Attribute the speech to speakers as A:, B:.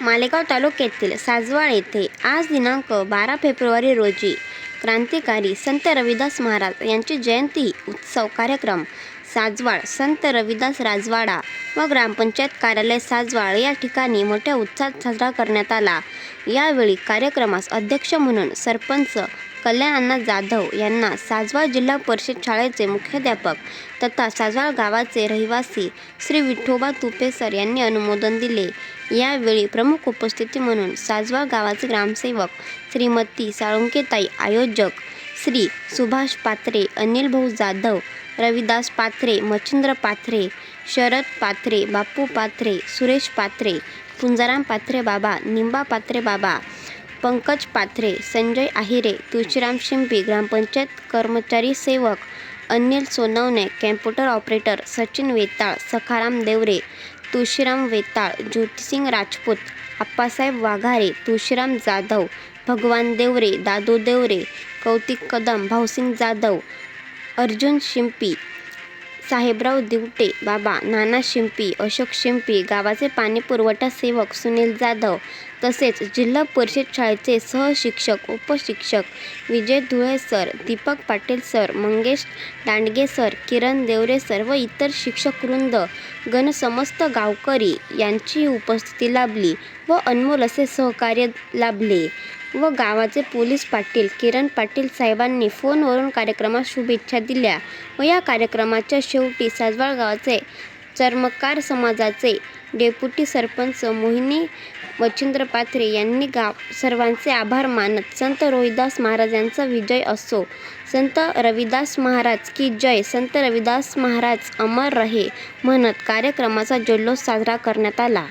A: मालेगाव तालुक्यातील साजवाळ येथे आज दिनांक बारा फेब्रुवारी रोजी क्रांतिकारी संत रविदास महाराज यांची जयंती उत्सव कार्यक्रम साजवाळ संत रविदास राजवाडा व ग्रामपंचायत कार्यालय साजवाळ या ठिकाणी मोठ्या उत्साहात साजरा करण्यात आला. यावेळी कार्यक्रमास अध्यक्ष म्हणून सरपंच कल्याणअण्णा जाधव यांना साजवा जिल्हा परिषद शाळेचे मुख्याध्यापक तथा साजवाळ गावाचे रहिवासी श्री विठोबा तुपे सर यांनी अनुमोदन दिले. यावेळी प्रमुख उपस्थिती म्हणून साजवा गावाचे ग्रामसेवक श्रीमती साळुंकेताई आयोजक श्री सुभाष पात्रे अनिल भाऊ जाधव रविदास पात्रे मच्छिंद्र पात्रे शरद पात्रे बापू पात्रे सुरेश पात्रे पुंजाराम पात्रे बाबा निंबा पात्रे बाबा पंकज पाथरे संजय आहिरे तुळशीराम शिंपी ग्रामपंचायत कर्मचारी सेवक अनिल सोनवणे कॅम्प्युटर ऑपरेटर सचिन वेताळ सखाराम देवरे तुळशीराम वेताळ ज्योतिसिंग राजपूत आप्पासाहेब वाघारे तुळशीराम जाधव भगवान देवरे दादू देवरे कौतिक कदम भाऊसिंग जाधव अर्जुन शिंपी साहेबराव दिवटे बाबा नाना शिंपी अशोक शिंपी गावाचे पाणीपुरवठा सेवक सुनील जाधव तसेच जिल्हा परिषद शाळेचे सहशिक्षक उपशिक्षक Vijay Dhule sir Deepak Patil sir Mangesh Dandge sir Kiran Deore sir व इतर शिक्षकवृंद गण समस्त गावकरी यांची उपस्थिती लाभली व अनमोल असे सहकार्य लाभले व गावाचे पोलीस पाटील किरण पाटील साहेबांनी फोनवरून कार्यक्रमात शुभेच्छा दिल्या व या कार्यक्रमाच्या शेवटी साजवाळ गावाचे चर्मकार समाजाचे डेप्युटी सरपंच मोहिनी वचिंद्र पाथरे यांनी गाव सर्वांचे आभार मानत संत रोहिदास महाराज यांचा विजय असो. संत रविदास महाराज की जय संत रविदास महाराज अमर रहे म्हणत कार्यक्रमाचा जल्लोष साजरा करण्यात आला.